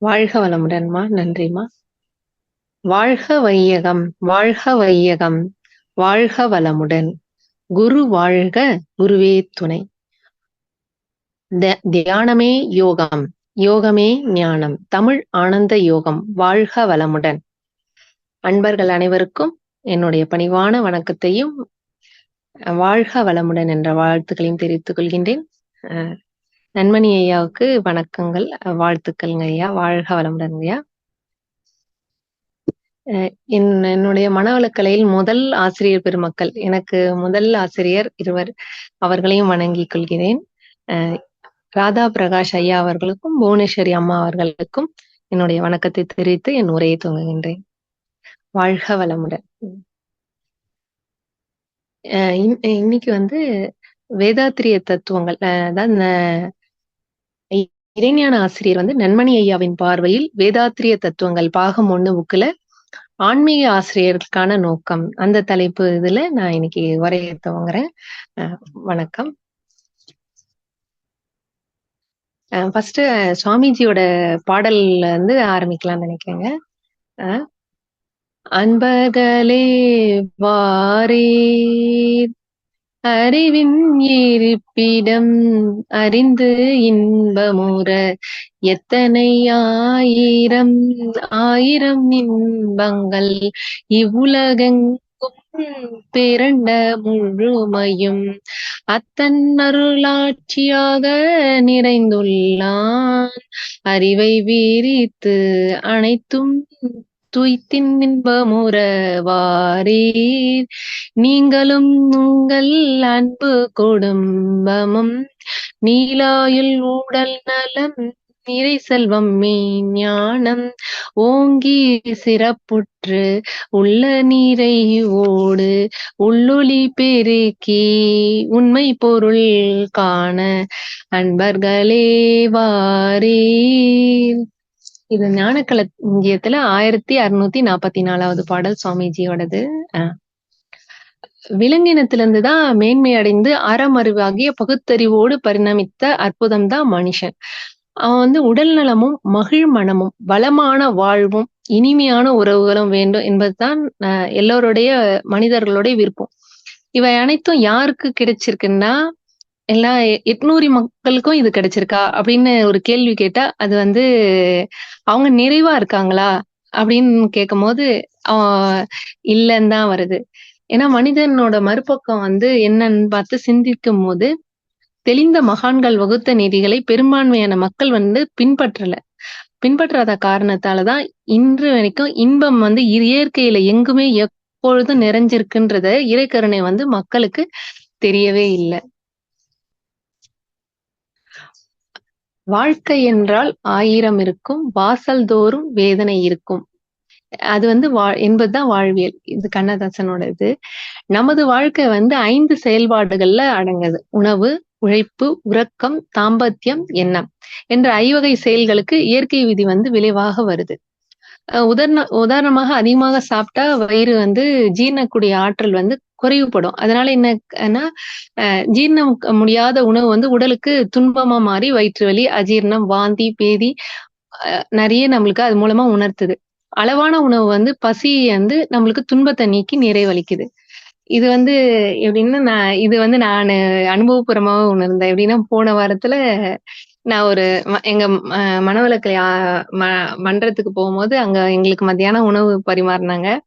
வாழ்க வளமுடன்மா நன்றிம்மா வாழ்க வையகம் வாழ்க வையகம் வாழ்க வளமுடன். குரு வாழ்க குருவே துணை. தியானமே யோகம் யோகமே ஞானம் தமிழ் ஆனந்த யோகம் வாழ்க வளமுடன். அன்பர்கள் அனைவருக்கும் என்னுடைய பணிவான வணக்கத்தையும் வாழ்க வளமுடன் என்ற வாழ்த்துக்களையும் தெரிவித்துக் கொள்கின்றேன். அஹ், நன்மணி ஐயாவுக்கு வணக்கங்கள். அஹ், வாழ்த்துக்கள்ங்க ஐயா. வாழ்க வளமுடன் ஐயா. அஹ், என் என்னுடைய மனவளக்கலையில் முதல் ஆசிரியர் பெருமக்கள். எனக்கு முதல் ஆசிரியர் இருவர் அவர்களையும் வணங்கிக் கொள்கிறேன். அஹ், ராதா பிரகாஷ் ஐயா அவர்களுக்கும் புவனேஸ்வரி அம்மா அவர்களுக்கும் என்னுடைய வணக்கத்தை தெரிவித்து என் உரையை துவங்குகின்றேன். வாழ்க வளமுடன். அஹ் இன்னைக்கு வந்து வேதாத்திரிய தத்துவங்கள் அஹ் அதாவது இறைஞான ஆசிரியர் வந்து நன்மணி ஐயாவின் பார்வையில் வேதாத்திரிய தத்துவங்கள் பாகம் ஒண்ணு புக்குல ஆன்மீக ஆசிரியர்களுக்கான நோக்கம். அந்த தலைப்பு இதுல நான் இன்னைக்கு வரைய துவங்குறேன். வணக்கம். ஃபர்ஸ்ட் சுவாமிஜியோட பாடல்ல இருந்து ஆரம்பிக்கலாம்னு நினைக்கிறேங்க. அஹ் அன்பர்களே வாரீர் அறிவின் இருப்பிடம் அறிந்து இன்பமுற எத்தனை ஆயிரம்? ஆயிரம் இன்பங்கள் இவ்வுலகெங்கும் பிறண்ட முழுமையும் அத்தன் அருளாட்சியாக நிறைந்துள்ளான். அறிவை வீரித்து அனைத்தும் துய்த்தின் இன்பமுறவாரீர் நீங்களும் உங்கள் அன்பு குடும்பமும் நீலாயுள் உடல் நலம் நிறை செல்வம் ஞானம் ஓங்கி சிறப்புற்று உள்ள நீரை ஓடு உள்ளொளி பெருக்கி உண்மை பொருள் காண அன்பர்களே வாரீர். இது ஞானக்களஞ்சியத்துல ஆயிரத்தி அறுநூத்தி நாற்பத்தி நாலாவது பாடல் சுவாமிஜியோடது. விலங்கினத்திலிருந்து தான் மேன்மை அடைந்து அறமறிவாகிய பகுத்தறிவோடு பரிணமித்த அற்புதம் தான் மனுஷன். அவன் வந்து உடல் நலமும் மகிழ் மனமும் வளமான வாழ்வும் இனிமையான உறவுகளும் வேண்டும் என்பதுதான் அஹ், எல்லோருடைய மனிதர்களுடைய விருப்பம். இவை அனைத்தும் யாருக்கு கிடைச்சிருக்குன்னா எல்லா எ- எட்நூறு மக்களுக்கும் இது கிடைச்சிருக்கா? அப்படின்னு ஒரு கேள்வி கேட்டா அது வந்து அவங்க நிறைவா இருக்காங்களா? அப்படின்னு கேட்கும்போது ஆஹ் இல்லைன்னு தான் வருது. ஏன்னா மனிதனோட மறுபக்கம் வந்து என்னன்னு பார்த்து சிந்திக்கும் போது தெளிந்த மகான்கள் வகுத்த நீதிகளை பெரும்பான்மையான மக்கள் வந்து பின்பற்றல. பின்பற்றாத காரணத்தாலதான் இன்று வரைக்கும் இன்பம் வந்து இ- இயற்கையில எங்குமே எப்பொழுதும் நிறைஞ்சிருக்குன்றத இறைக்கருணை வந்து மக்களுக்கு தெரியவே இல்லை. வாழ்க்கை என்றால் ஆயிரம் இருக்கும் வாசல் தோறும் வேதனை இருக்கும். அது வந்து வா என்பதுதான் வாழ்வியல். இது கண்ணதாசனோட இது. நமது வாழ்க்கை வந்து ஐந்து செயல்பாடுகள்ல அடங்குது. உணவு உழைப்பு உறக்கம் தாம்பத்தியம் எண்ணம் என்ற ஐவகை செயல்களுக்கு இயற்கை விதி வந்து விளைவாக வருது. அஹ் உதாரண உதாரணமாக அதிகமாக சாப்பிட்டா வயிறு வந்து ஜீரணக்கூடிய ஆற்றல் வந்து குறைவுபடும். அதனால என்னன்னா அஹ் ஜீரணம் முடியாத உணவு வந்து உடலுக்கு துன்பமா மாறி வயிற்று வலி அஜீரணம் வாந்தி பேதி அஹ் நிறைய நம்மளுக்கு அது மூலமா உணர்த்துது. அளவான உணவு வந்து பசி வந்து நம்மளுக்கு துன்பத்தை நீக்கி நிறைவளிக்குது. இது வந்து எப்படின்னா நான் இது வந்து நான் அனுபவபூர்வமாக உணர்ந்தேன். எப்படின்னா போன வாரத்துல நான் ஒரு ம- எங்க மனவளக்கலை ம- மன்றத்துக்கு போகும்போது அங்க எங்களுக்கு மத்தியானம் உணவு பரிமாறினாங்க.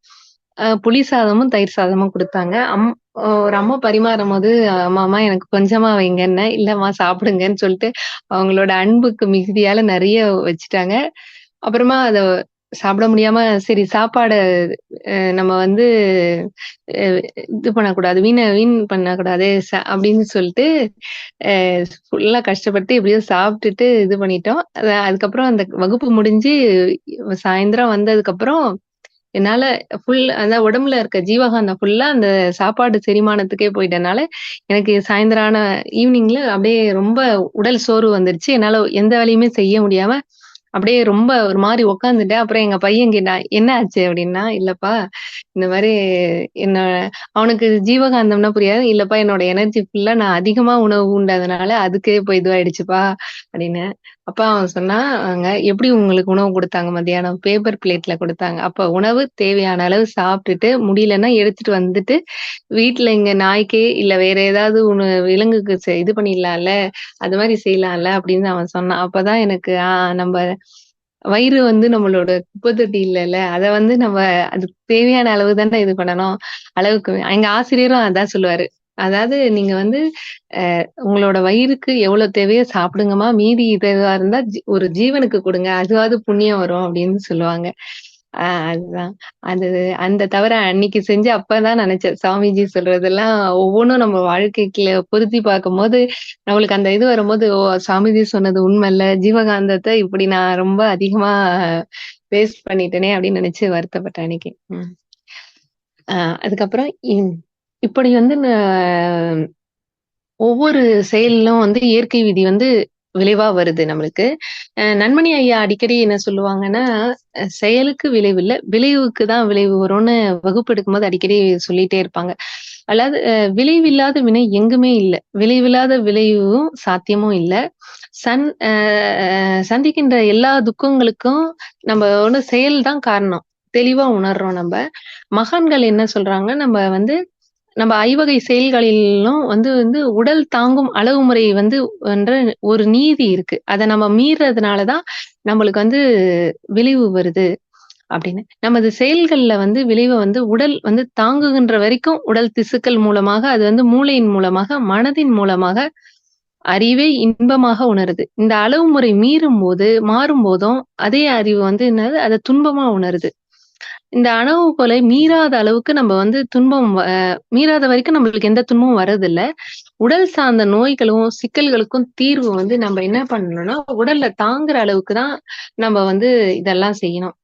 புளி சாதமும் தயிர் சாதமும் கொடுத்தாங்க. அம் ஒரு அம்மா பரிமாறும் போது அம்மாமா எனக்கு கொஞ்சமா வைங்கன்னு இல்லம்மா சாப்பிடுங்கன்னு சொல்லிட்டு அவங்களோட அன்புக்கு மிகுதியால நிறைய வச்சுட்டாங்க. அப்புறமா அத சாப்பிட முடியாம சரி சாப்பாடு அஹ் நம்ம வந்து இது பண்ணக்கூடாது வீண வீண் பண்ணக்கூடாது அப்படின்னு சொல்லிட்டு ஃபுல்லா கஷ்டப்பட்டு எப்படியோ சாப்பிட்டுட்டு இது பண்ணிட்டோம். அதுக்கப்புறம் அந்த வகுப்பு முடிஞ்சு சாயந்தரம் வந்ததுக்கு அப்புறம் என்னால ஃபுல் அந்த உடம்புல இருக்க ஜீவகாந்தம் ஃபுல்லா அந்த சாப்பாடு செரிமானத்துக்கே போயிட்டனால எனக்கு சாயந்தரான ஈவினிங்ல அப்படியே ரொம்ப உடல் சோர்வு வந்துருச்சு. என்னால எந்த வேலையுமே செய்ய முடியாம அப்படியே ரொம்ப ஒரு மாதிரி உக்காந்துட்டேன். அப்புறம் எங்க பையன் கேட்டான் என்ன ஆச்சு? அப்படின்னா இல்லப்பா இந்த மாதிரி என்ன அவனுக்கு ஜீவகாந்தம்னா புரியாது இல்லப்பா என்னோட எனர்ஜி ஃபுல்லா நான் அதிகமா உணவு உண்டதுனால அதுக்கே போய் இதுவாயிடுச்சுப்பா அப்படின்னு அப்ப அவன் சொன்னாங்க, "எப்படி உங்களுக்கு உணவு கொடுத்தாங்க மத்தியானம்?" பேப்பர் பிளேட்ல கொடுத்தாங்க அப்ப உணவு தேவையான அளவு சாப்பிட்டுட்டு முடியலன்னா எடுத்துட்டு வந்துட்டு, வீட்டுல இங்க நாய்க்கு இல்ல வேற ஏதாவது உணவு விலங்குக்கு செ இது பண்ணிடலாம்ல, அது மாதிரி செய்யலாம்ல அப்படின்னு அவன் சொன்னான். அப்பதான் எனக்கு ஆஹ் நம்ம வயிறு வந்து நம்மளோட குப்பை தொட்டி இல்ல அத வந்து நம்ம அதுக்கு தேவையான அளவு தானே இது பண்ணணும். அளவுக்கு எங்க ஆசிரியரும் அதான் சொல்லுவாரு. அதாவது நீங்க வந்து உங்களோட வயிறுக்கு எவ்வளவு தேவையோ சாப்பிடுங்கம்மா. மீதி இதுவா இருந்தா ஒரு ஜீவனுக்கு கொடுங்க அதுவாவது புண்ணியம் வரும் அப்படின்னு சொல்லுவாங்க. ஆஹ் அதுதான். அது அந்த தவிர அன்னைக்கு செஞ்சு அப்பதான் நினைச்சேன் சாமிஜி சொல்றதெல்லாம் ஒவ்வொன்றும் நம்ம வாழ்க்கைக்குள்ள பொருத்தி பார்க்கும்போது, நம்மளுக்கு அந்த இது வரும்போது, ஓ! சாமிஜி சொன்னது உண்மைல்ல. ஜீவகாந்தத்தை இப்படி நான் ரொம்ப அதிகமா வேஸ்ட் பண்ணிட்டேனே அப்படின்னு நினைச்சு வருத்தப்பட்டேன் அன்னைக்கு. ம். அதுக்கப்புறம் இப்படி வந்து ஒவ்வொரு செயலிலும் வந்து இயற்கை விதி வந்து விளைவா வருது நம்மளுக்கு. நன்மணி ஐயா அடிக்கடி என்ன சொல்லுவாங்கன்னா, செயலுக்கு விளைவு இல்ல, விளைவுக்கு தான் விளைவு வரும்னு வகுப்பு எடுக்கும்போது அடிக்கடி சொல்லிட்டே இருப்பாங்க. அதாவது விளைவில்லாத வினை எங்குமே இல்ல. விளைவில்லாத விளைவும் சாத்தியமும் இல்ல. சன் சந்திக்கின்ற எல்லா துக்கங்களுக்கும் நம்மோட செயல் தான் காரணம். தெளிவா உணர்றோம் நம்ம மகான்கள் என்ன சொல்றாங்க, நம்ம வந்து நம்ம ஐவகை செயல்களிலும் வந்து வந்து உடல் தாங்கும் அளவுமுறை வந்து என்ற ஒரு நீதி இருக்கு. அதை நம்ம மீறதுனாலதான் நம்மளுக்கு வந்து விளைவு வருது அப்படின்னு. நமது செயல்கள்ல வந்து விளைவை வந்து உடல் வந்து தாங்குகின்ற வரைக்கும் உடல் திசுக்கள் மூலமாக, அது வந்து மூளையின் மூலமாக, மனதின் மூலமாக அறிவே இன்பமாக உணருது. இந்த அளவுமுறை மாறும் போதும் அதே அறிவு வந்து என்னது அதை துன்பமா உணருது. இந்த அளவுகோலை மீறாத அளவுக்கு நம்ம வந்து துன்பம் மீறாத வரைக்கும் நம்மளுக்கு எந்த துன்பமும் வரதில்ல. உடல் சார்ந்த நோய்களும், சிக்கல்களுக்கும் தீர்வு வந்து நம்ம என்ன பண்ணணும்னா, உடல்ல தாங்குற அளவுக்கு தான் நம்ம வந்து இதெல்லாம் செய்யணும்.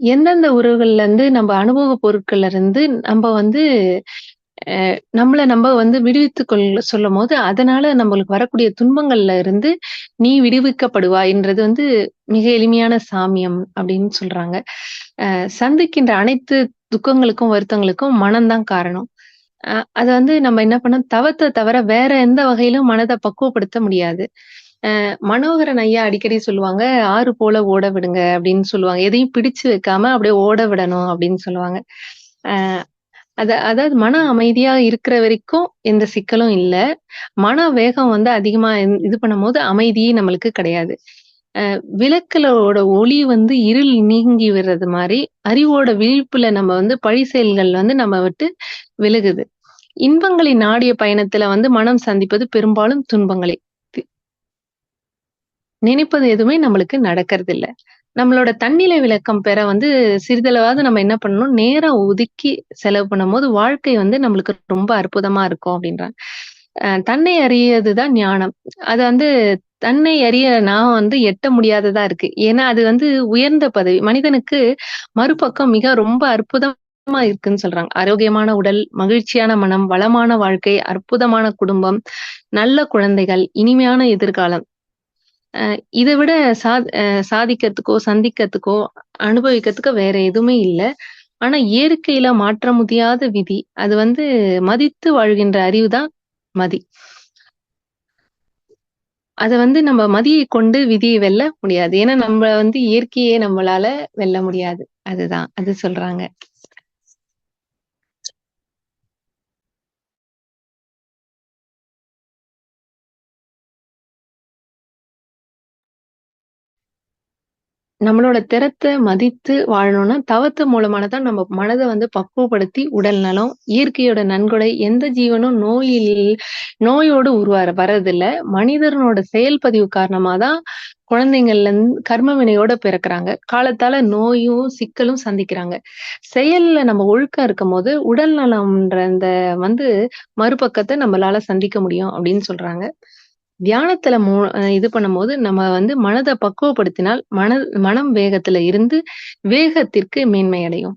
எந்தெந்த உறவுகள்ல இருந்து நம்ம அனுபவ பொருட்கள்ல இருந்து நம்ம வந்து நம்மளை நம்ம வந்து விடுவித்துக் சொல்லும் போது அதனால நம்மளுக்கு வரக்கூடிய துன்பங்கள்ல இருந்து நீ விடுவிக்கப்படுவாய்ன்றது வந்து மிக எளிமையான சாமியம் அப்படின்னு சொல்றாங்க. சந்திக்கின்ற அனைத்து துக்கங்களுக்கும், வருத்தங்களுக்கும் மனம் தான் காரணம். அ வந்து நம்ம என்ன பண்ணணும், தவத்தை தவிர வேற எந்த வகையிலும் மனதை பக்குவப்படுத்த முடியாது. மனோகரன் ஐயா அடிக்கடி சொல்லுவாங்க, "ஆறு போல ஓட விடுங்க" அப்படின்னு சொல்லுவாங்க. எதையும் பிடிச்சு வைக்காம அப்படியே ஓட விடணும் அப்படின்னு சொல்லுவாங்க. அத அதாவது மன அமைதியா இருக்கிற வரைக்கும் எந்த சிக்கலும் இல்ல. மன வேகம் வந்து அதிகமா இது பண்ணும் போது அமைதியே நம்மளுக்கு கிடையாது. விளக்குலோட ஒளி வந்து இருள் நீங்கி விடுறது மாதிரி அறிவோட விழிப்புல நம்ம வந்து பழி செயல்கள் வந்து நம்ம விட்டு விலகுது. இன்பங்களை நாடிய பயணத்துல வந்து மனம் சந்திப்பது பெரும்பாலும் துன்பங்களை நினைப்பது எதுவுமே நம்மளுக்கு நடக்கறதில்ல. நம்மளோட தன்னிலை விளக்கம் பெற வந்து சிறிதளவாவது நம்ம என்ன பண்ணணும், நேரம் ஒதுக்கி செலவு பண்ணும்போது வாழ்க்கை வந்து நம்மளுக்கு ரொம்ப அற்புதமா இருக்கும் அப்படின்றாங்க தன்னை அறியதுதான் ஞானம். அது வந்து தன்னை அறிய நான் வந்து எட்ட முடியாததா இருக்கு. ஏன்னா, அது வந்து உயர்ந்த பதவி. மனிதனுக்கு மறுபக்கம் மிக ரொம்ப அற்புதமா இருக்குன்னு சொல்றாங்க. ஆரோக்கியமான உடல், மகிழ்ச்சியான மனம், வளமான வாழ்க்கை, அற்புதமான குடும்பம், நல்ல குழந்தைகள், இனிமையான எதிர்காலம். இதை விட சா சாதிக்கிறதுக்கோ, சந்திக்கிறதுக்கோ, அனுபவிக்கிறதுக்கோ வேற எதுவுமே இல்ல. ஆனா இயற்கையில மாற்ற முடியாத விதி. அது வந்து மதித்து வாழ்கின்ற அறிவு தான் மதி. அத வந்து நம்ம மதியை கொண்டு விதியை வெல்ல முடியாது. ஏன்னா நம்ம வந்து இயற்கையே நம்மளால வெல்ல முடியாது. அதுதான். அது சொல்றாங்க. நம்மளோட திறத்த மதித்து வாழணும்னா, தவத்து மூலமான தான் நம்ம மனதை வந்து பக்குவப்படுத்தி, உடல் நலம், இயற்கையோட நன்கொடை, எந்த ஜீவனும் நோயில் நோயோடு உருவார வரதில்ல. மனிதனோட செயல்பதிவு காரணமா தான் குழந்தைங்கள்லருந்து கர்ம வினையோட பிறக்குறாங்க. காலத்தால நோயும், சிக்கலும் சந்திக்கிறாங்க. செயல்ல நம்ம ஒழுக்கம் இருக்கும்போது, உடல் நலம்ன்ற அந்த வந்து மறுபக்கத்தை நம்மளால சந்திக்க முடியும் அப்படின்னு சொல்றாங்க. தியானத்துல மூ இது பண்ணும்போது, நம்ம வந்து மனதை பக்குவப்படுத்தினால், மன மனம் வேகத்துல இருந்து வேகத்திற்கு மேன்மை அடையும்.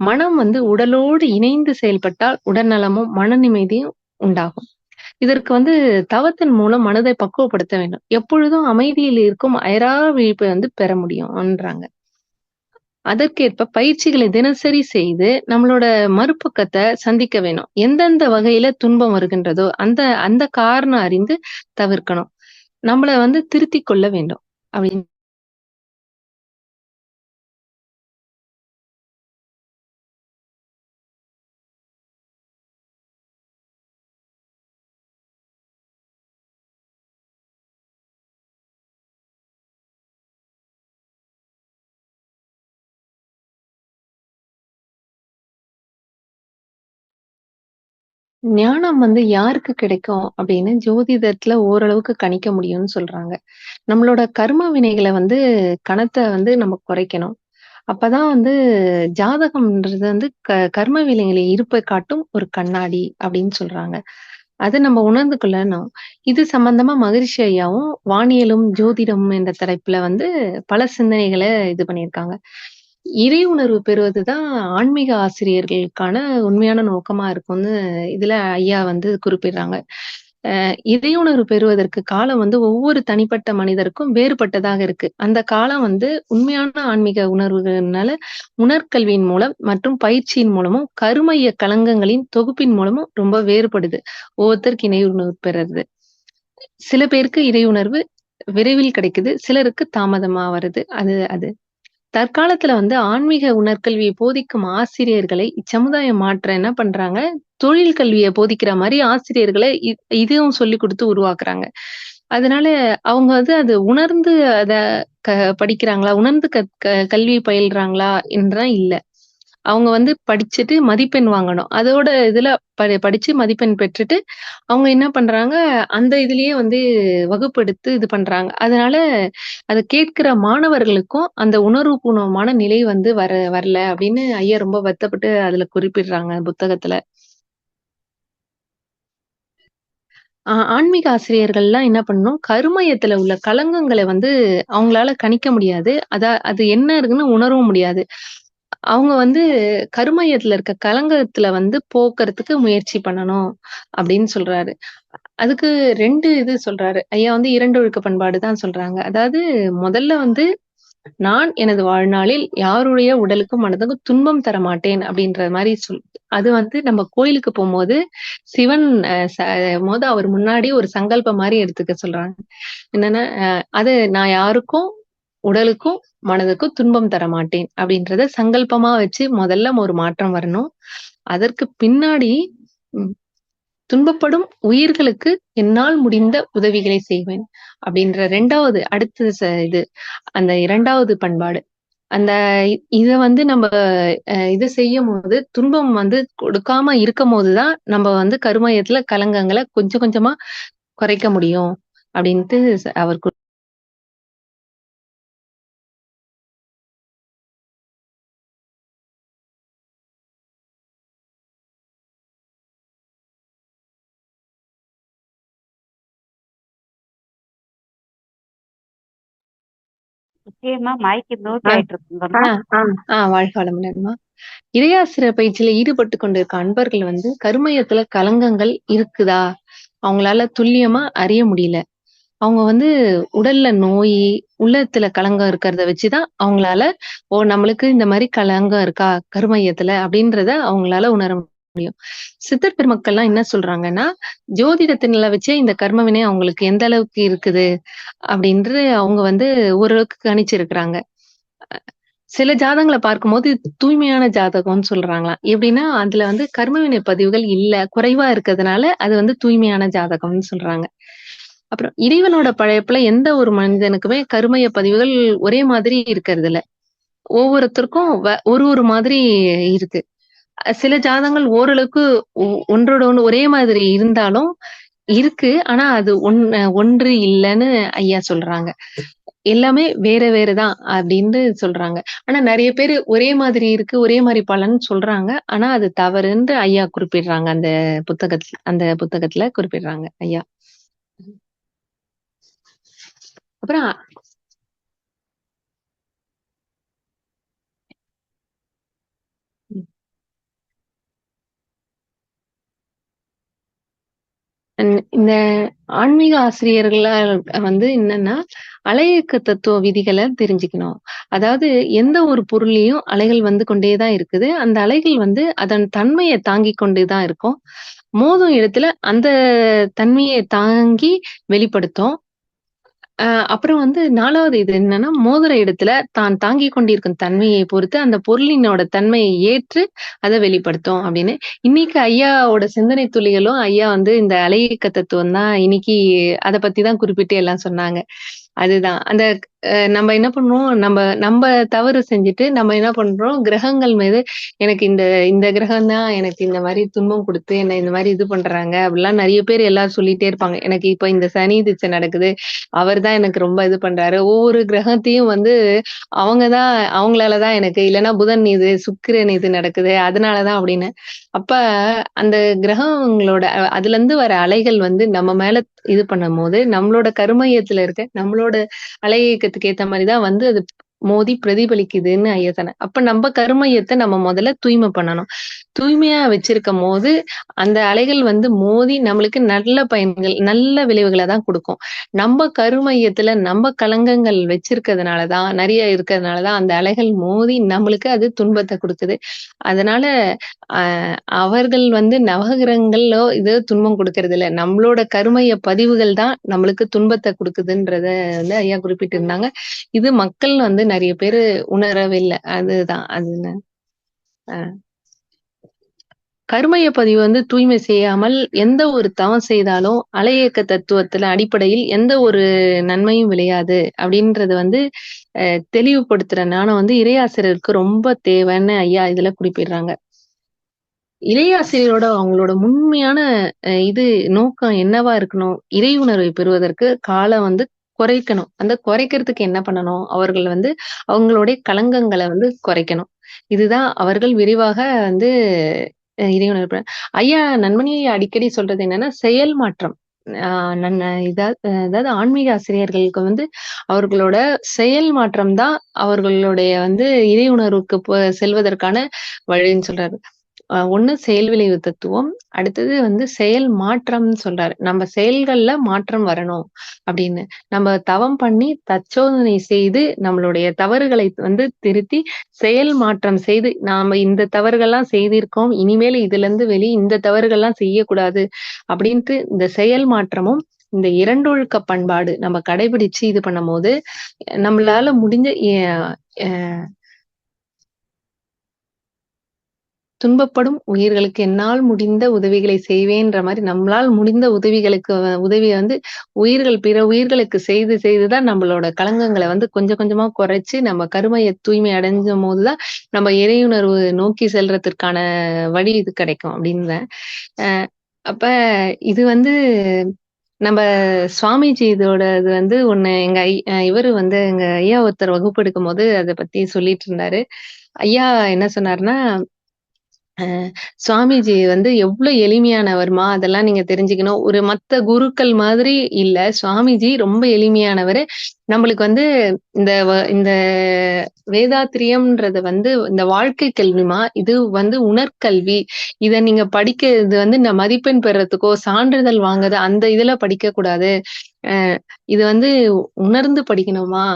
மனம் வந்து உடலோடு இணைந்து செயல்பட்டால், உடல் நலமும், மன நிம்மதியும் உண்டாகும். இதற்கு வந்து தவத்தின் மூலம் மனதை பக்குவப்படுத்த வேண்டும். எப்பொழுதும் அமைதியில் இருக்கும் அயரா விழிப்பை வந்து பெற முடியும்ன்றாங்க. அதற்கேற்ப பயிற்சிகளை தினசரி செய்து நம்மளோட மறுபக்கத்தை சந்திக்க வேணும். எந்தெந்த வகையில துன்பம் வருகின்றதோ, அந்த அந்த காரணம் அறிந்து தவிர்க்கணும். நம்மள வந்து திருத்திக் கொள்ள வேண்டும். அப்படின்னு ஞானம் வந்து யாருக்கு கிடைக்கும் அப்படின்னு ஜோதிடத்துல ஓரளவுக்கு கணிக்க முடியும்னு சொல்றாங்க. நம்மளோட கர்ம வினைகளை வந்து கணத்தை வந்து நம்ம குறைக்கணும். அப்பதான் வந்து ஜாதகம்ன்றது வந்து க கர்ம வினைகளை இருப்பை காட்டும் ஒரு கண்ணாடி அப்படின்னு சொல்றாங்க. அதை நம்ம உணர்ந்து கொள்ளணும். இது சம்பந்தமா மகிழ்ச்சி ஐயாவும் வானியலும், ஜோதிடமும் என்ற தலைப்புல வந்து பல சிந்தனைகளை இது பண்ணியிருக்காங்க. இறை உணர்வு பெறுவதுதான் ஆன்மீக ஆசிரியர்களுக்கான உண்மையான நோக்கமா இருக்கும்னு இதுல ஐயா வந்து குறிப்பிடுறாங்க. இறையுணர்வு பெறுவதற்கு காலம் வந்து ஒவ்வொரு தனிப்பட்ட மனிதருக்கும் வேறுபட்டதாக இருக்கு. அந்த காலம் வந்து உண்மையான ஆன்மீக உணர்வுகள்னால உணர்கல்வியின் மூலம் மற்றும் பயிற்சியின் மூலமும், கருமைய களங்கங்களின் தொகுப்பின் மூலமும் ரொம்ப வேறுபடுது. ஒவ்வொருத்தருக்கு இணை உணர்வு பெறுறது சில பேருக்கு இறை உணர்வு விரைவில் கிடைக்குது. சிலருக்கு தாமதமா வருது. அது அது. தற்காலத்துல வந்து ஆன்மீக உணர்கல்வியை போதிக்கும் ஆசிரியர்களை இச்சமுதாயம் மாற்ற என்ன பண்றாங்க, தொழில் கல்வியை போதிக்கிற மாதிரி ஆசிரியர்களை இ இதுவும் சொல்லிக் கொடுத்து உருவாக்குறாங்க. அதனால அவங்க வந்து அது உணர்ந்து அத க படிக்கிறாங்களா? உணர்ந்து கற்க கல்வி பயில்றாங்களா? என்றா இல்ல. அவங்க வந்து படிச்சுட்டு மதிப்பெண் வாங்கணும். அதோட இதுல ப படிச்சு மதிப்பெண் பெற்றுட்டு, அவங்க என்ன பண்றாங்க, அந்த இதுலயே வந்து வகுப்படுத்து இது பண்றாங்க. அதனால அத கேட்கிற மாணவர்களுக்கும் அந்த உணர்வுபூர்வமான நிலை வந்து வர வரல அப்படின்னு ஐயா ரொம்ப வருத்தப்பட்டு அதுல குறிப்பிடுறாங்க புத்தகத்துல. ஆ ஆன்மீக ஆசிரியர்கள்லாம் என்ன பண்ணணும், கருமையத்துல உள்ள களங்கங்களை வந்து அவங்களால கணிக்க முடியாது. அத அது என்ன இருக்குன்னு உணரவும் முடியாது. அவங்க வந்து கருமையத்துல இருக்க கலங்கத்துல வந்து போக்குறதுக்கு முயற்சி பண்ணணும் அப்படின்னு சொல்றாரு. அதுக்கு ரெண்டு இது சொல்றாரு. ஐயா வந்து இரண்டு ஒழுக்க பண்பாடு தான் சொல்றாங்க. அதாவது முதல்ல வந்து நான் எனது வாழ்நாளில் யாருடைய உடலுக்கும், மனதுக்கும் துன்பம் தர மாட்டேன் அப்படின்ற மாதிரி சொல் அது வந்து நம்ம கோயிலுக்கு போகும்போது சிவன் போது ச அவர் முன்னாடி ஒரு சங்கல்பம் மாதிரி எடுத்துக்க சொல்றாங்க. என்னன்னா, அது நான் யாருக்கும் உடலுக்கும், மனதுக்கு துன்பம் தரமாட்டேன் அப்படின்றத சங்கல்பமா வச்சு முதல்ல ஒரு மாற்றம் வரணும். அதற்கு பின்னாடி துன்பப்படும் உயிர்களுக்கு என்னால் முடிந்த உதவிகளை செய்வேன். அப்படின்ற ரெண்டாவது அடுத்தது இது அந்த இரண்டாவது பண்பாடு. அந்த இத வந்து நம்ம இதை செய்யும் போது துன்பம் வந்து கொடுக்காம இருக்கும் போதுதான் நம்ம வந்து கருமையத்துல கலங்கங்களை கொஞ்சம் கொஞ்சமா குறைக்க முடியும். அப்படின்ட்டு அவர் இறையாசிரிய பயிற்சியில ஈடுபட்டுக் கொண்டிருக்க அன்பர்கள் வந்து கருமையத்துல களங்கங்கள் இருக்குதா? அவங்களால துல்லியமா அறிய முடியல. அவங்க வந்து உடல்ல நோயி, உள்ளத்துல களங்கம் இருக்கிறத வச்சு தான் அவங்களால, ஓ! நம்மளுக்கு இந்த மாரி களங்கம் இருக்கா கருமையத்துல அப்படின்றத அவங்களால உணர முடியும். சித்தர் பெருமக்கள்லாம் என்ன சொல்றாங்கன்னா, ஜோதிடத்தில வச்சே இந்த கர்ம வினை அவங்களுக்கு எந்த அளவுக்கு இருக்குது அப்படின்று அவங்க வந்து ஓரளவுக்கு கணிச்சிருக்கிறாங்க. சில ஜாதகங்கள பார்க்கும்போது தூய்மையான ஜாதகம்னு சொல்றாங்களாம். எப்படின்னா, அதுல வந்து கர்மவினை பதிவுகள் இல்ல. குறைவா இருக்கிறதுனால அது வந்து தூய்மையான ஜாதகம்னு சொல்றாங்க. அப்புறம் இறைவனோட பழையப்புல எந்த ஒரு மனிதனுக்குமே கருமைய பதிவுகள் ஒரே மாதிரி இருக்கிறதில்ல. ஒவ்வொருத்தருக்கும் வ ஒரு ஒரு மாதிரி இருக்கு. சில ஜாதகங்கள் ஓரளவுக்கு ஒ ஒன்றோட ஒண்ணு ஒரே மாதிரி இருந்தாலும் இருக்கு. ஆனா அது ஒன் ஒன்று இல்லைன்னு ஐயா சொல்றாங்க. எல்லாமே வேற வேற தான் அப்படின்னு சொல்றாங்க. ஆனா நிறைய பேரு ஒரே மாதிரி இருக்கு, ஒரே மாதிரி பலன் சொல்றாங்க. ஆனா அது தவறுன்னு ஐயா குறிப்பிடுறாங்க. அந்த புத்தகத்துல அந்த புத்தகத்துல குறிப்பிடுறாங்க ஐயா. அப்புறம் இந்த ஆன்மீக ஆசிரியர்களா வந்து என்னன்னா அலையியக்க தத்துவ விதிகளை தெரிஞ்சுக்கணும். அதாவது எந்த ஒரு பொருளையும் அலைகள் வந்து கொண்டேதான் இருக்குது. அந்த அலைகள் வந்து அதன் தன்மையை தாங்கி கொண்டுதான் இருக்கும். மோதும் இடத்துல அந்த தன்மையை தாங்கி வெளிப்படுத்தும். அப்புறம் வந்து நாலாவது இது என்னன்னா மோதிர இடத்துல தான் தாங்கி கொண்டிருக்கும் தன்மையை பொறுத்து அந்த பொருளினோட தன்மையை ஏற்று அதை வெளிப்படுத்தும் அப்படின்னு. இன்னைக்கு ஐயாவோட சிந்தனை துளிகளும் ஐயா வந்து இந்த அலையக்க தத்துவம் தான் இன்னைக்கு அதை பத்தி தான் குறிப்பிட்டு எல்லாம் சொன்னாங்க. அதுதான். அந்த நம்ம என்ன பண்றோம்? நம்ம நம்ம தவறு செஞ்சுட்டு நம்ம என்ன பண்றோம்? கிரகங்கள் மீது எனக்கு இந்த இந்த கிரகம் தான் எனக்கு இந்த மாதிரி துன்பம் கொடுத்து என்ன இந்த மாதிரி இது பண்றாங்க அப்படிலாம் நிறைய பேர் எல்லாரும் சொல்லிட்டே இருப்பாங்க. எனக்கு இப்ப இந்த சனி திச்சை நடக்குது அவர் தான் எனக்கு ரொம்ப இது பண்றாரு. ஒவ்வொரு கிரகத்தையும் வந்து அவங்கதான் அவங்களாலதான் எனக்கு இல்லைன்னா புதன் இது சுக்கிரன் இது நடக்குது அதனாலதான் அப்படின்னு. அப்ப அந்த கிரகங்களோட அதுல இருந்து வர அலைகள் வந்து நம்ம மேல இது பண்ணும் போது நம்மளோட கருமையத்துல இருக்க நம்மளோட அலையை இயக்கத்துக்கு ஏத்த மாதிரிதான் வந்து அது மோதி பிரதிபலிக்குதுன்னு ஐயத்தனை. அப்ப நம்ம கருமையத்தை நம்ம முதல்ல தூய்மை பண்ணணும். தூய்மையா வச்சிருக்கும் போது அந்த அலைகள் வந்து மோதி நம்மளுக்கு நல்ல பயன்கள் நல்ல விளைவுகளை தான் கொடுக்கும். நம்ம கருமையத்துல நம்ம கலங்கங்கள் வச்சிருக்கிறதுனாலதான் நிறைய இருக்கிறதுனாலதான் அந்த அலைகள் மோதி நம்மளுக்கு அது துன்பத்தை கொடுக்குது. அதனால அவர்கள் வந்து நவகிரகங்களோ இது துன்பம் கொடுக்கறது இல்ல நம்மளோட கருமைய பதிவுகள் தான் நம்மளுக்கு துன்பத்தை கொடுக்குதுன்றத வந்து ஐயா குறிப்பிட்டு இருந்தாங்க இது மக்கள் வந்து நிறைய பேரு உணரவே இல்லை அதுதான். அது ஆஹ் கர்மய பதிவு வந்து தூய்மை செய்யாமல் எந்த ஒரு தவம் செய்தாலும் அலையக்க தத்துவத்துல அடிப்படையில் எந்த ஒரு நன்மையும் விளையாது. அப்படின்றது வந்து அஹ் தெளிவுபடுத்துற ஞானம் வந்து இறையாசிரியருக்கு ரொம்ப தேவைன்னு ஐயா இதுல குறிப்பிடுறாங்க. இறையாசிரியரோட அவங்களோட உண்மையான அஹ், இது நோக்கம் என்னவா இருக்கணும்? இறை உணர்வை பெறுவதற்கு காலம் வந்து குறைக்கணும். அந்த குறைக்கிறதுக்கு என்ன பண்ணணும்? அவர்கள் வந்து அவங்களுடைய களங்கங்களை வந்து குறைக்கணும். இதுதான் அவர்கள் விரிவாக வந்து அஹ், இறை உணர்வு ஐயா நன்மணி அடிக்கடி சொல்றது என்னன்னா செயல் மாற்றம். ஆஹ் நன் அதாவது ஆன்மீக ஆசிரியர்களுக்கு வந்து அவர்களோட செயல் மாற்றம் தான் அவர்களுடைய வந்து இறை உணர்வுக்கு செல்வதற்கான வழின்னு சொல்றாரு. அஹ் ஒண்ணு செயல் விளைவு தத்துவம் அடுத்தது வந்து செயல் மாற்றம்னு சொல்றாரு. நம்ம செயல்கள்ல மாற்றம் வரணும் அப்படின்னு. நம்ம தவம் பண்ணி தச்சோதனை செய்து நம்மளுடைய தவறுகளை வந்து திருத்தி செயல் மாற்றம் செய்து நாம இந்த தவறுகள்லாம் செய்திருக்கோம் இனிமேல் இதுல இருந்து வெளி இந்த தவறுகள்லாம் செய்யக்கூடாது அப்படின்ட்டு இந்த செயல் மாற்றமும் இந்த இரண்டொழுக்க பண்பாடு நம்ம கடைபிடிச்சு இது பண்ணும் போது நம்மளால முடிஞ்ச துன்பப்படும் உயிர்களுக்கு என்னால் முடிந்த உதவிகளை செய்வேன்ற மாதிரி நம்மளால் முடிந்த உதவிகளுக்கு உதவியை வந்து உயிர்கள் பிற உயிர்களுக்கு செய்து செய்துதான் நம்மளோட களங்கங்களை வந்து கொஞ்சம் கொஞ்சமா குறைச்சு நம்ம கருமையை தூய்மை அடைஞ்சும் போதுதான் நம்ம இறையுணர்வு நோக்கி செல்றதுக்கான வழி இது கிடைக்கும் அப்படின்றேன். அப்ப இது வந்து நம்ம சுவாமிஜி இதோட இது வந்து ஒண்ணு எங்க ஐ அஹ் இவரு வந்து எங்க ஐயா ஒருத்தர் வகுப்பு எடுக்கும் போது அதை பத்தி சொல்லிட்டு இருந்தாரு. ஐயா என்ன சொன்னாருன்னா சுவாமிஜி வந்து எவ்வளவு எளிமையானவர்மா? அதெல்லாம் நீங்க தெரிஞ்சுக்கணும். ஒரு மத்த குருக்கள் மாதிரி இல்ல. சுவாமிஜி ரொம்ப எளிமையானவர். நம்மளுக்கு வந்து இந்த வ- இந்த வேதாத்திரியம்ன்றது வந்து இந்த வாழ்க்கை கல்விமா? இது வந்து உணர்கல்வி. இத நீங்க படிக்கிறது வந்து இந்த மதிப்பெண் பெறத்துக்கோ சான்றிதழ் வாங்குறது அந்த இதுல படிக்க கூடாது அஹ் இது வந்து உணர்ந்து படிக்கணுமா?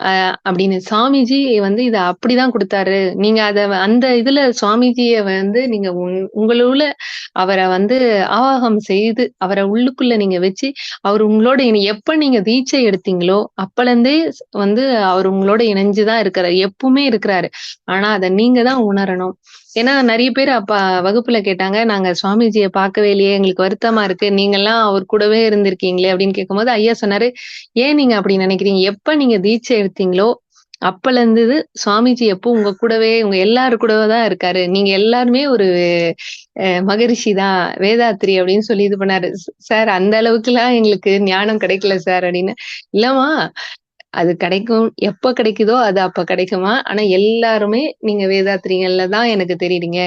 அப்படின்னு சுவாமிஜி வந்து இத அப்படிதான் கொடுத்தாரு. நீங்க அத அந்த இதுல சுவாமிஜிய வந்து நீங்க உங்- உங்களுள்ள அவரை வந்து ஆவாகம் செய்து அவரை உள்ளுக்குள்ள நீங்க வச்சு அவர் உங்களோட இணை- எப்ப நீங்க தீட்சை எடுத்தீங்களோ அப்பல இருந்தே வந்து அவர் உங்களோட இணைஞ்சுதான் இருக்கிறாரு எப்பவுமே இருக்கிறாரு. ஆனா அதை நீங்க தான் உணரணும். ஏன்னா நிறைய பேர் அப்ப வகுப்புல கேட்டாங்க நாங்க சுவாமிஜியை பார்க்கவே இல்லையே எங்களுக்கு வருத்தமா இருக்கு. நீங்க எல்லாம் அவர் கூடவே இருந்திருக்கீங்களே அப்படின்னு கேட்கும்போது ஐயா சொன்னாரு ஏன் நீங்க அப்படி நினைக்கிறீங்க? எப்ப நீங்க தீட்சை எடுத்தீங்களோ அப்பல இருந்தது சுவாமிஜி எப்போ உங்க கூடவே உங்க எல்லாரு கூடவே தான் இருக்காரு. நீங்க எல்லாருமே ஒரு அஹ், மகரிஷி தான் வேதாத்ரி அப்படின்னு சொல்லி இது பண்ணாரு. சார் அந்த அளவுக்கு எல்லாம் எங்களுக்கு ஞானம் கிடைக்கல சார் அப்படின்னு. இல்லம்மா அது கிடைக்கும் எப்ப கிடைக்குதோ அது அப்ப கிடைக்குமா? ஆனா எல்லாருமே நீங்க வேதாத்திரிகள்ல தான் எனக்கு தெரியுறீங்க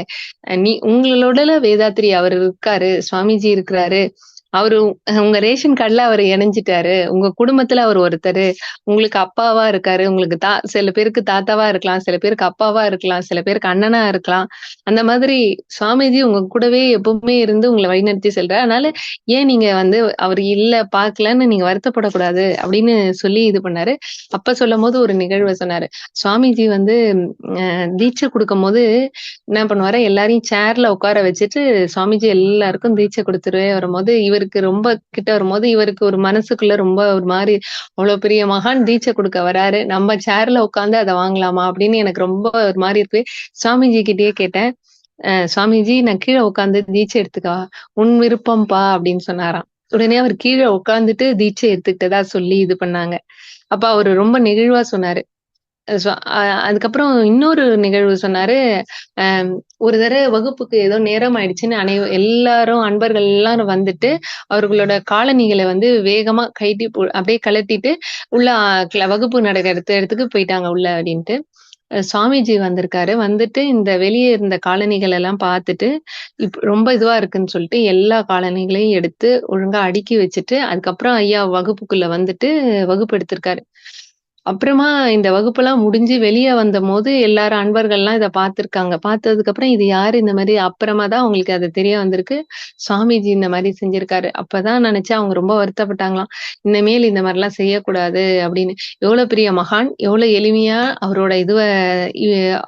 அஹ் நீ உங்களோட வேதாத்திரி அவர் இருக்காரு சுவாமிஜி இருக்கிறாரு. அவரு உங்க ரேஷன் கார்டுல அவர் இணைஞ்சிட்டாரு. உங்க குடும்பத்துல அவர் ஒருத்தரு. உங்களுக்கு அப்பாவா இருக்காரு. உங்களுக்கு தா சில பேருக்கு தாத்தாவா இருக்கலாம். சில பேருக்கு அப்பாவா இருக்கலாம். சில பேருக்கு அண்ணனா இருக்கலாம். அந்த மாதிரி சுவாமிஜி உங்க கூடவே எப்பவுமே இருந்து உங்களை வழிநடத்தி செல்றார். அதனால ஏன் நீங்க வந்து அவர் இல்ல பாக்கலன்னு நீங்க வருத்தப்படக்கூடாது அப்படின்னு சொல்லி இது பண்ணாரு. அப்ப சொல்லும் போது ஒரு நிகழ்வ சொன்னாரு. சுவாமிஜி வந்து தீட்சை தீட்சை குடுக்கும்போது என்ன பண்ணுவாரு, எல்லாரையும் சேர்ல உட்கார வச்சுட்டு சுவாமிஜி எல்லாருக்கும் தீட்சை கொடுத்துருவே வரும்போது, இவருக்கு ரொம்ப கிட்ட வரும்போது, இவருக்கு ஒரு மனசுக்குள்ள ரொம்ப ஒரு மாதிரி அவ்வளவு பெரிய மகான் தீட்சை கொடுக்க வராரு. நம்ம சேர்ல உட்கார்ந்து அதை வாங்கலாமா? அப்படின்னு எனக்கு ரொம்ப ஒரு மாதிரி இருக்கு. சுவாமிஜி கிட்டேயே கேட்டேன். "சுவாமிஜி நான் கீழ உட்கார்ந்து தீட்சை எடுத்துக்கவா?" "உன் விருப்பம்ப்பா" அப்படின்னு சொன்னாராம். உடனே அவர் கீழ உட்கார்ந்துட்டு தீட்சை எடுத்துக்கிட்டதா சொல்லி இது பண்ணாங்க. அப்ப அவரு ரொம்ப நெகிழ்வா சொன்னாரு. அதுக்கப்புறம் இன்னொரு நிகழ்வு சொன்னாரு. ஒரு தடவை வகுப்புக்கு ஏதோ நேரம் ஆயிடுச்சுன்னு அனை எல்லாரும் அன்பர்கள் எல்லாரும் வந்துட்டு, அவர்களோட காலணிகளை வந்து வேகமா கைட்டி போ அப்படியே கழட்டிட்டு, உள்ள வகுப்பு நடக்கிற இடத்து இடத்துக்கு போயிட்டாங்க உள்ள அப்படின்ட்டு. சுவாமிஜி வந்திருக்காரு. வந்துட்டு இந்த வெளியே இருந்த காலணிகள் எல்லாம் பார்த்துட்டு, இப் ரொம்ப இதுவா இருக்குன்னு சொல்லிட்டு எல்லா காலணிகளையும் எடுத்து ஒழுங்கா அடுக்கி வச்சுட்டு, அதுக்கப்புறம் ஐயா வகுப்புக்குள்ள வந்துட்டு வகுப்பு எடுத்திருக்காரு. அப்புறமா இந்த வகுப்பெல்லாம் முடிஞ்சு வெளிய போது எல்லாரும் அன்பர்கள்லாம் இத பார்த்துருக்காங்க. பார்த்ததுக்கப்புறம் இது யாரு இந்த மாதிரி அப்புறமா தான் அவங்களுக்கு அது தெரிய வந்திருக்கு. சுவாமிஜி இந்த மாதிரி செஞ்சிருக்காரு. அப்பதான் நினைச்சு அவங்க ரொம்ப வருத்தப்பட்டாங்களாம். இனிமேல் இந்த மாரிலாம் செய்யக்கூடாது அப்படின்னு. எவ்வளவு பெரிய மகான், எவ்வளவு எளிமையா அவரோட இதுவ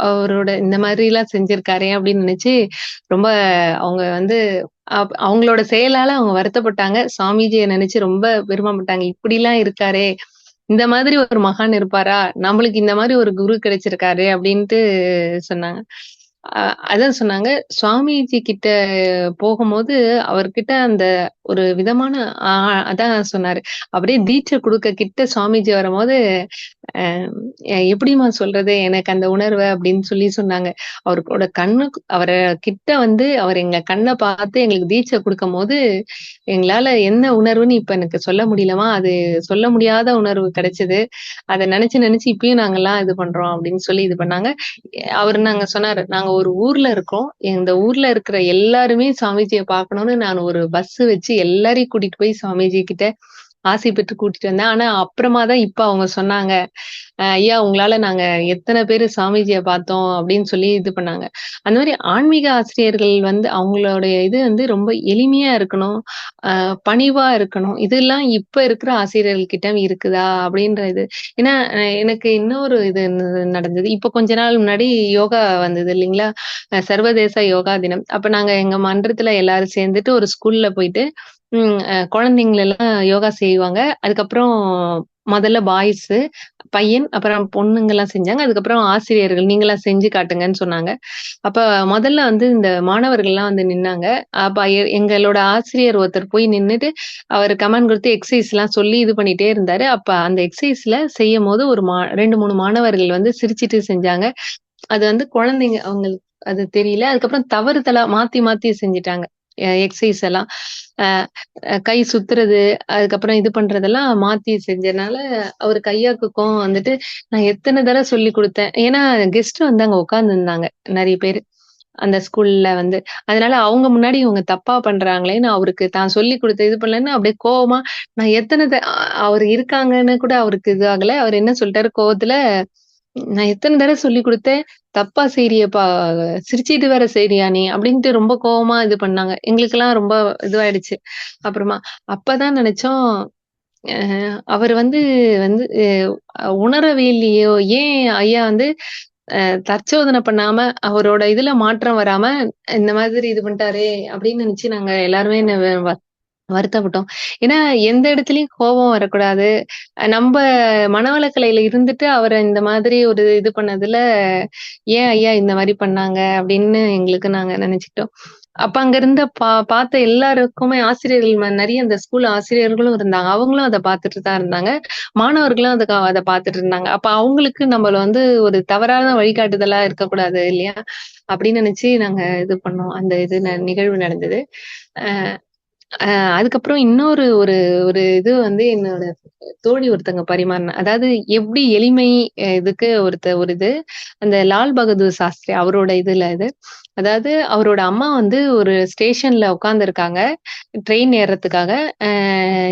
அவரோட இந்த மாதிரி எல்லாம் செஞ்சிருக்காரே அப்படின்னு நினைச்சு ரொம்ப அவங்க வந்து அப் அவங்களோட செயலால அவங்க வருத்தப்பட்டாங்க. சுவாமிஜியை நினைச்சு ரொம்ப பெருமைப்பட்டாங்க. இப்படிலாம் இருக்காரே! இந்த மாதிரி ஒரு மகான் இருப்பாரா? நம்மளுக்கு இந்த மாதிரி ஒரு குரு கிடைச்சிருக்காரு அப்படின்ட்டு சொன்னாங்க. அதான் சொன்னாங்க, சுவாமிஜி கிட்ட போகும்போது, அவர்கிட்ட அந்த ஒரு விதமான அதான் சொன்னாரு. அப்படியே தீட்சை குடுக்க கிட்ட சுவாமிஜி வரும்போது, எப்படிமா எப்படிம்மா சொல்றது? எனக்கு அந்த உணர்வு அப்படின்னு சொல்லி சொன்னாங்க. அவரோட கண்ணு அவர கிட்ட வந்து அவர் எங்க கண்ண பார்த்து எங்களுக்கு தீட்சை கொடுக்கும் போது எங்களால என்ன உணர்வுன்னு இப்ப எனக்கு சொல்ல முடியலமா அது சொல்ல முடியாத உணர்வு கிடைச்சது. அத நினைச்சு நினைச்சு இப்பயும் நாங்கெல்லாம் இது பண்றோம் அப்படின்னு சொல்லி இது பண்ணாங்க. அவர் நாங்க சொன்னாரு, "நாங்க ஒரு ஊர்ல இருக்கோம். இந்த ஊர்ல இருக்கிற எல்லாருமே சுவாமிஜியை பார்க்கணும்னு நான் ஒரு பஸ் வச்சு எல்லாரையும் கூட்டிட்டு போய் சாமிஜி கிட்ட ஆசை பெற்று கூட்டிட்டு வந்தேன். ஆனா அப்புறமா தான் இப்ப அவங்க சொன்னாங்க, ஐயா உங்களால நாங்க எத்தனை பேரு சாமிஜிய பார்த்தோம்." அப்படின்னு சொல்லி இது பண்ணாங்க. அந்த மாதிரி ஆன்மீக ஆசிரியர்கள் வந்து அவங்களுடைய இது வந்து ரொம்ப எளிமையா இருக்கணும். பணிவா இருக்கணும். இதெல்லாம் இப்ப இருக்கிற ஆசிரியர்கள் கிட்ட இருக்குதா? அப்படின்ற இது. ஏன்னா எனக்கு இன்னொரு இது நடந்தது. இப்ப கொஞ்ச நாள் முன்னாடி யோகா வந்தது இல்லைங்களா? சர்வதேச யோகா தினம். அப்ப நாங்க எங்க மன்றத்துல எல்லாரும் சேர்ந்துட்டு ஒரு ஸ்கூல்ல போயிட்டு, குழந்தைங்கள எல்லாம் குழந்தைங்களெல்லாம் யோகா செய்வாங்க. அதுக்கப்புறம் முதல்ல பாய்ஸ் பையன், அப்புறம் பொண்ணுங்கெல்லாம் செஞ்சாங்க. அதுக்கப்புறம் ஆசிரியர்கள் நீங்களாம் செஞ்சு காட்டுங்கன்னு சொன்னாங்க. அப்ப முதல்ல வந்து இந்த மாணவர்கள்லாம் வந்து நின்னாங்க. அப்ப எங்களோட ஆசிரியர் ஒருத்தர் போய் நின்னுட்டு, கமெண்ட் கொடுத்து எக்ஸசைஸ் எல்லாம் சொல்லி இது பண்ணிட்டே இருந்தாரு. அப்ப அந்த எக்ஸைஸ்ல செய்யும் போது ஒரு மா 2, 3 மாணவர்கள் வந்து சிரிச்சிட்டு செஞ்சாங்க. அது வந்து குழந்தைங்க அவங்களுக்கு அது தெரியல. அதுக்கப்புறம் தவறுதலா மாத்தி மாத்தி செஞ்சுட்டாங்க. எக்ஸசைஸ் எல்லாம். கை சுத்துறது, அதுக்கப்புறம் இது பண்றதெல்லாம் மாத்தி செஞ்சனால, அவர் கையாக்குக்கும் வந்துட்டு, நான் எத்தனை தடவை சொல்லிக் கொடுத்தேன் ஏன்னா கெஸ்ட் வந்து அங்க உட்கார்ந்திருந்தாங்க நிறைய பேரு. அந்த ஸ்கூல்ல வந்து. அதனால அவங்க முன்னாடி இவங்க தப்பா பண்றாங்களேன்னு அவருக்கு தான் சொல்லிக் கொடுத்த இது பண்ணலன்னு அப்படியே கோவமா, நான் எத்தனை த அவரு இருக்காங்கன்னு கூட அவருக்கு இது ஆகல. அவர் என்ன சொல்லிட்டாரு கோவத்துல, "நான் எத்தனை தடவை சொல்லிக் கொடுத்தேன் தப்பா செய்றியேப்பா! சிரிச்சிட்டு வேற செய்றியா நீ?" அப்படின்ட்டு ரொம்ப கோவமா இது பண்ணாங்க. எங்களுக்கெல்லாம் ரொம்ப இதுவாயிடுச்சு. அப்புறமா அப்பதான் நினைச்சோம் அவர் வந்து வந்து அ உணரவே இல்லையோ! ஏன் ஐயா வந்து தற்சோதனை பண்ணாம, அவரோட இதுல மாற்றம் வராம, இந்த மாதிரி இது பண்ணிட்டாரே! அப்படின்னு நினைச்சு நாங்க எல்லாருமே என்ன வருத்தப்பட்டோம். ஏன்னா, எந்த இடத்துலயும் கோபம் வரக்கூடாது. நம்ம மனவளக்கலையில இருந்துட்டு அவரை இந்த மாதிரி ஒரு இது பண்ணதுல, ஏன் ஐயா இந்த மாதிரி பண்ணாங்க? அப்படின்னு எங்களுக்கு நாங்க நினைச்சிட்டோம் அப்ப அங்க இருந்த பா பார்த்த எல்லாருக்குமே ஆசிரியர்கள் நிறைய அந்த ஸ்கூல் ஆசிரியர்களும் இருந்தாங்க. அவங்களும் அதை பார்த்துட்டு தான் இருந்தாங்க. மாணவர்களும் அதுக்கு அதை பார்த்துட்டு இருந்தாங்க. அப்ப அவங்களுக்கு நம்மள வந்து ஒரு தவறான வழிகாட்டுதலா இருக்கக்கூடாது இல்லையா? அப்படின்னு நினைச்சு நாங்க இது பண்ணோம். அந்த இது ந நிகழ்வு நடந்தது. அதுக்கப்புறம் இன்னொரு ஒரு ஒரு இது வந்து என்னோட தோழி ஒருத்தங்க பரிமாறின அதாவது எப்படி எளிமை இதுக்கு ஒருத்த ஒரு இது, அந்த லால் பகதூர் சாஸ்திரி அவரோட இதுல இது. அதாவது அவரோட அம்மா வந்து ஒரு ஸ்டேஷன்ல உட்கார்ந்து இருக்காங்க ட்ரெயின் ஏறத்துக்காக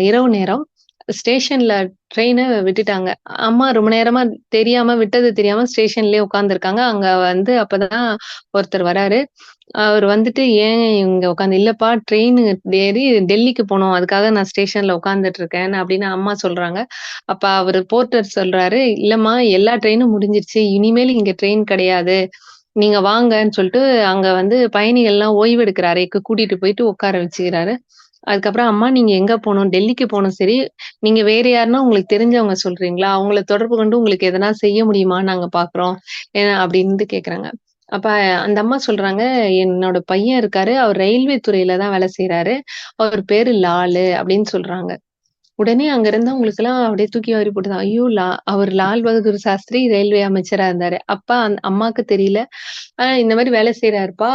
இரவு நேரம். ஸ்டேஷன்ல ட்ரெயினை விட்டுட்டாங்க. அம்மா ரொம்ப நேரமா தெரியாம விட்டது தெரியாம ஸ்டேஷன்லயே உட்காந்துருக்காங்க அங்க வந்து அப்பதான் ஒருத்தர் வராரு. அவர் வந்துட்டு ஏன் இங்க உட்காந்து இல்லப்பா ட்ரெயின் ஏறி டெல்லிக்கு போனோம் அதுக்காக நான் ஸ்டேஷன்ல உட்கார்ந்துட்டு இருக்கேன் அப்படின்னு அம்மா சொல்றாங்க. அப்ப அவரு போர்ட்டர் சொல்றாரு, "இல்லம்மா எல்லா ட்ரெயினும் முடிஞ்சிருச்சு. இனிமேல் இங்க ட்ரெயின் கிடையாது. நீங்க வாங்கன்னு" சொல்லிட்டு அங்க வந்து பயணிகள்லாம் ஓய்வு எடுக்கிற கூட்டிட்டு போயிட்டு உட்கார வச்சுக்கிறாரு. அதுக்கப்புறம் அம்மா நீங்க எங்க போனோம் டெல்லிக்கு போனோம் சரி. நீங்க வேற யாருன்னா உங்களுக்கு தெரிஞ்சவங்க சொல்றீங்களா? அவங்கள தொடர்பு கொண்டு உங்களுக்கு எதனா செய்ய முடியுமா நாங்க பாக்குறோம் ஏ கேக்குறாங்க அப்ப அந்த அம்மா சொல்றாங்க, "என்னோட பையன் இருக்காரு. அவர் ரயில்வே துறையில தான் வேலை செய்யறாரு அவர் பேரு லாலு" அப்படின்னு சொல்றாங்க. உடனே அங்க இருந்து அவங்களுக்கு எல்லாம் அப்படியே தூக்கி வாரி போட்டுதான். ஐயோ! லா அவர் லால் பகதூர் சாஸ்திரி ரயில்வே அமைச்சரா இருந்தாரு. அப்பா அந் அம்மாக்கு தெரியல. ஆஹ் இந்த மாதிரி வேலை செய்யறாருப்பா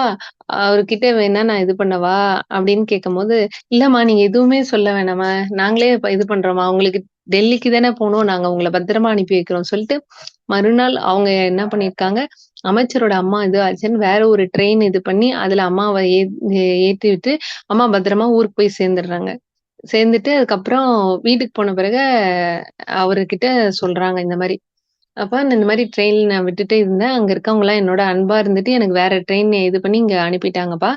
அவர்கிட்ட வேணா நான் இது பண்ணவா?" அப்படின்னு கேட்கும்போது, "இல்லம்மா நீங்க எதுவுமே சொல்ல வேணாமா நாங்களே இது பண்றோம்மா. உங்களுக்கு டெல்லிக்கு தானே போனோம் நாங்க உங்களை பத்திரமா அனுப்பி வைக்கிறோம்" சொல்லிட்டு மறுநாள் அவங்க என்ன பண்ணிருக்காங்க அமைச்சரோட அம்மா இது ஆச்சுன்னு வேற ஒரு ட்ரெயின் இது பண்ணி அதுல அம்மாவை ஏ ஏத்தி விட்டு அம்மா பத்திரமா ஊருக்கு போய் சேர்ந்துடுறாங்க. சேர்ந்துட்டு அதுக்கப்புறம் வீட்டுக்கு போன பிறகு அவருகிட்ட சொல்றாங்க இந்த மாதிரி. "அப்பா நான் இந்த மாரி ட்ரெயின் நான் விட்டுட்டே இருந்தேன். அங்க இருக்கவங்கலாம் என்னோட அன்பா இருந்துட்டு எனக்கு வேற ட்ரெயின் இது பண்ணி இங்க அனுப்பிட்டாங்கப்பா.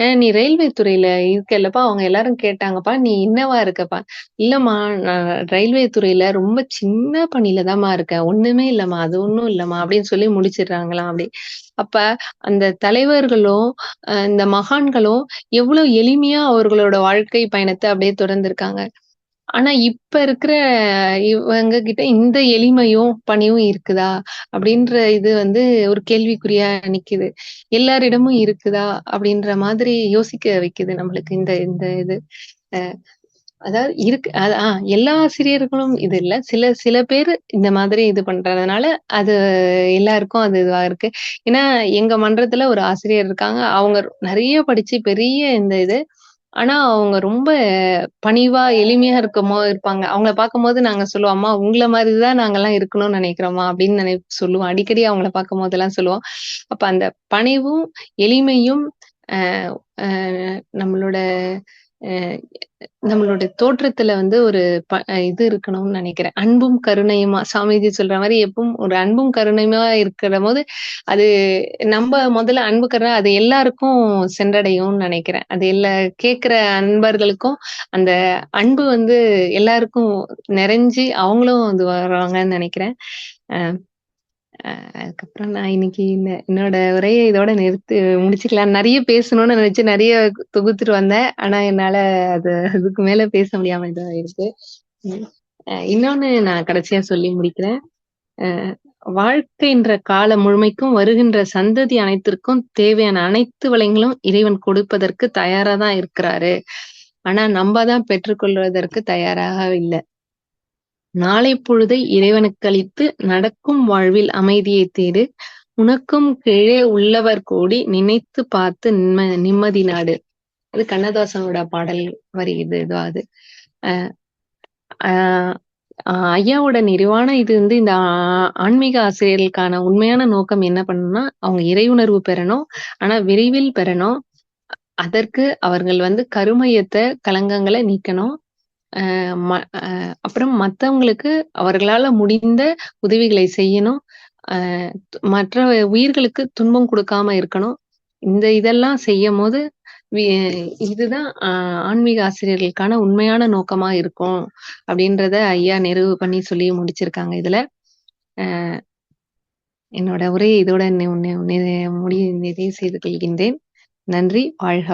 அ நீ ரயில்வே துறையில இருக்கல்லப்பா, அவங்க எல்லாரும் கேட்டாங்கப்பா. நீ என்னவா இருக்கப்பா?" "இல்லம்மா நான் ரயில்வே துறையில ரொம்ப சின்ன பணியில தாம்மா இருக்கேன். ஒண்ணுமே இல்லம்மா. அது ஒண்ணும் இல்லம்மா" அப்படின்னு சொல்லி முடிச்சிடுறாங்களாம் அப்படி. அப்ப அந்த தலைவர்களும், அ இந்த மகான்களும் எவ்வளோ எளிமையா அவர்களோட வாழ்க்கை பயணத்த அப்படியே தொடர்ந்திருக்காங்க. ஆனா இப்ப இருக்கிற இவங்க கிட்ட இந்த எளிமையும், பணியும் இருக்குதா? அப்படின்ற இது வந்து ஒரு கேள்விக்குறியா நிக்குது. எல்லாரிடமும் இருக்குதா? அப்படின்ற மாதிரி யோசிக்க வைக்குது நம்மளுக்கு இந்த இந்த இது. அதாவது இருக்கு ஆஹ் எல்லா ஆசிரியர்களும் இது இல்ல. சில சில பேரு இந்த மாதிரி இது பண்றதுனால, அது எல்லாருக்கும் அது இதுவா இருக்கு. ஏன்னா எங்க மன்றத்துல ஒரு ஆசிரியர் இருக்காங்க. அவங்க நிறைய படிச்சு பெரிய இந்த இது. ஆனா அவங்க ரொம்ப பணிவா, எளிமையா இருக்கமோ இருப்பாங்க. அவங்கள பார்க்கும்போது நாங்க சொல்லுவோம், "அம்மா உங்கள மாதிரிதான் நாங்கெல்லாம் இருக்கணும்னு நினைக்கிறோமா அப்படின்னு நினை சொல்லுவோம். அடிக்கடி அவங்கள பார்க்கும்போதெல்லாம் சொல்லுவோம். அப்ப அந்த பணிவும், எளிமையும் அ நம்மளோட நம்மளுடைய தோற்றத்துல வந்து ஒரு ப இது இருக்கணும்னு நினைக்கிறேன். அன்பும், கருணையுமா? சாமிஜி சொல்ற மாதிரி எப்பவும் ஒரு அன்பும், கருணையுமா இருக்கிறபோது, அது நம்ம முதல்ல அன்பு, கருணை அது எல்லாருக்கும் சென்றடையும்னு நினைக்கிறேன். அது எல்லா கேட்கிற அன்பர்களுக்கும் அந்த அன்பு வந்து எல்லாருக்கும் நிறைஞ்சு அவங்களும் இது வருவாங்கன்னு நினைக்கிறேன். அதுக்கப்புறம் நான் இன்னைக்கு இந்த என்னோட உரைய இதோட நிறுத்தி முடிச்சுக்கலாம். நிறைய பேசணும்னு நினைச்சு நிறைய தொகுத்துட்டு வந்தேன். ஆனா என்னால அது அதுக்கு மேல பேச முடியாம இதாயிடுச்சு. ம். இன்னொன்னு நான் கடைசியா சொல்லி முடிக்கிறேன். வாழ்க்கைன்ற காலம் முழுமைக்கும் வருகின்ற சந்ததி அனைத்திற்கும் தேவையான அனைத்து வளங்களும் இறைவன் கொடுப்பதற்கு தயாரா தான் இருக்கிறாரு. ஆனா நம்ம தான் பெற்றுக்கொள்வதற்கு தயாராக இல்லை நாளை பொழுதை இறைவனுக்களித்து நடக்கும் வாழ்வில் அமைதியை தேடு. உனக்கும் கீழே உள்ளவர் கோடி நினைத்து பார்த்து நிம்ம நிம்மதி நாடு. அது கண்ணதாசனோட பாடல் வரி இது இதுவாது. ஐயாவோட நிறைவான இது வந்து இந்த ஆ ஆன்மீக ஆசிரியர்களுக்கான உண்மையான நோக்கம் என்ன பண்ணணும்னா, அவங்க இறையுணர்வு பெறணும். ஆனா விரைவில் பெறணும். அதற்கு அவர்கள் வந்து கருமையத்தை கலங்கங்களை நீக்கணும். ம அப்புறம் மத்தவங்களுக்கு அவர்களால முடிந்த உதவிகளை செய்யணும். மற்ற உயிர்களுக்கு துன்பம் கொடுக்காம இருக்கணும். இந்த இதெல்லாம் செய்யும்போது, போது இதுதான் ஆன்மீக ஆசிரியர்களுக்கான உண்மையான நோக்கமா இருக்கும். அப்படின்றத ஐயா நிறைவு பண்ணி சொல்லி முடிச்சிருக்காங்க இதுல. என்னோட உரையை இதோட நி முடி நிறைவு செய்து கொள்கின்றேன். நன்றி. வாழ்க